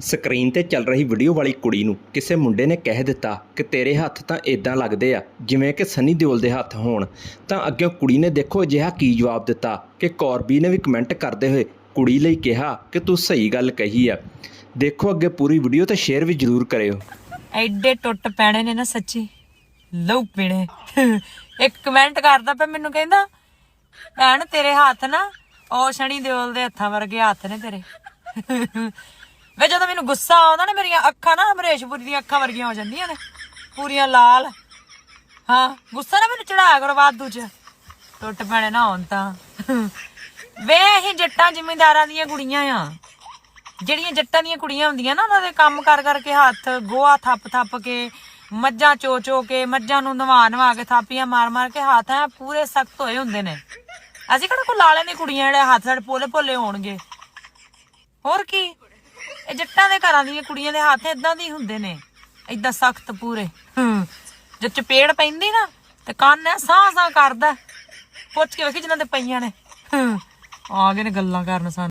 Screen ਤੇ ਚੱਲ ਰਹੀ ਵੀਡੀਓ ਵਾਲੀ ਕੁੜੀ ਨੂੰ ਕਿਸੇ ਮੁੰਡੇ ਨੇ ਕਹਿ ਦਿੱਤਾ ਕਿ ਤੇਰੇ ਹੱਥ ਤਾਂ ਇਦਾਂ ਲੱਗਦੇ ਆ, ਜਿਵੇਂ ਕਿ ਸਨੀ ਦਿਓਲ ਦੇ ਹੱਥ ਹੋਣ। ਤਾਂ ਅੱਗੇ ਕੁੜੀ ਨੇ ਦੇਖੋ ਅਜਿਹਾ ਕੀ ਜਵਾਬ ਦਿੱਤਾ ਕਿ ਕੌਰਬੀ ਨੇ ਵੀ ਕਮੈਂਟ ਕਰਦੇ ਹੋਏ ਕੁੜੀ ਲਈ ਕਿਹਾ ਕਿ ਤੂੰ ਸਹੀ ਗੱਲ ਕਹੀ ਆ। ਦੇਖੋ ਅੱਗੇ ਪੂਰੀ ਵੀਡੀਓ ਤੇ ਸ਼ੇਅਰ ਵੀ ਜ਼ਰੂਰ ਕਰਿਓ। ਐਡੇ ਟੁੱਟ ਪੈਣੇ ਨੇ ਨਾ ਸੱਚੀ। ਲਹੂ ਪੀਣੇ। ਇੱਕ ਕਮੈਂਟ ਕਰਦਾ ਪਿਆ ਮੈਨੂੰ ਕਹਿੰਦਾ, ਭੈਣ ਤੇਰੇ ਹੱਥ ਨਾ ਉਹ ਸ਼ਨੀ ਦਿਓਲ ਦੇ ਹੱਥਾਂ ਵਰਗੇ ਹੱਥ ਨੇ ਤੇਰੇ। ਵੇ ਜਦੋਂ ਮੈਨੂੰ ਗੁੱਸਾ ਆਉਂਦਾ ਨਾ ਮੇਰੀਆਂ ਅੱਖਾਂ ਨਾ ਅਮਰੇਸ਼ਪੁਰੀ ਦੀਆਂ ਅੱਖਾਂ ਵਰਗੀਆਂ ਹੋ ਜਾਂਦੀਆਂ ਨੇ, ਪੂਰੀਆਂ ਲਾਲ। ਹਾਂ, ਗੁੱਸਾ ਨਾ ਮੈਨੂੰ ਚੜਾਇਆ ਕਰੋ ਵਾਧੂ ਚ। ਟੁੱਟ ਪੈਣੇ ਨਾ ਹੋਣ ਤਾਂ। ਵੇ, ਅਸੀਂ ਜੱਟਾਂ ਜ਼ਿਮੀਂਦਾਰਾਂ ਦੀਆਂ ਕੁੜੀਆਂ ਆ। ਜਿਹੜੀਆਂ ਜੱਟਾਂ ਦੀਆਂ ਕੁੜੀਆਂ ਹੁੰਦੀਆਂ ਨਾ, ਉਹਨਾਂ ਦੇ ਕੰਮ ਕਰ ਕਰਕੇ ਹੱਥ ਗੋਹਾ ਥੱਪ ਥੱਪ ਕੇ, ਮੱਝਾਂ ਚੋ ਚੋ ਕੇ, ਮੱਝਾਂ ਨੂੰ ਨਵਾ ਨਵਾ ਕੇ, ਥਾਪੀਆਂ ਮਾਰ ਮਾਰ ਕੇ ਹੱਥ ਆ ਪੂਰੇ ਸਖਤ ਹੋਏ ਹੁੰਦੇ ਨੇ। ਅਸੀਂ ਕਿਹੜਾ ਕੋ ਲਾਲੇ ਦੀਆਂ ਕੁੜੀਆਂ ਜਿਹੜੇ ਹੱਥ ਸਾਡੇ ਪੋਲੇ ਪੋਲੇ ਹੋਣਗੇ? ਹੋਰ ਕੀ? ਇਹ ਜੱਟਾਂ ਦੇ ਘਰਾਂ ਦੀਆਂ ਕੁੜੀਆਂ ਦੇ ਹੱਥ ਇਦਾਂ ਦੇ ਹੁੰਦੇ ਨੇ। ਇਦਾਂ ਸਖਤ ਪੂਰੇ। ਹੂੰ। ਜੇ ਚਪੇੜ ਪੈਂਦੀ ਨਾ ਤੇ ਕੰਨ ਐ ਸਾਹ ਸਾਹ ਕਰਦਾ। ਪੁੱਛ ਕੇ ਵੇਖੀ ਜਿਨ੍ਹਾਂ ਦੇ ਪਈਆਂ ਨੇ। ਹੂੰ, ਆ ਗਏ ਨੇ ਗੱਲਾਂ ਕਰਨ ਸਾਨੂੰ।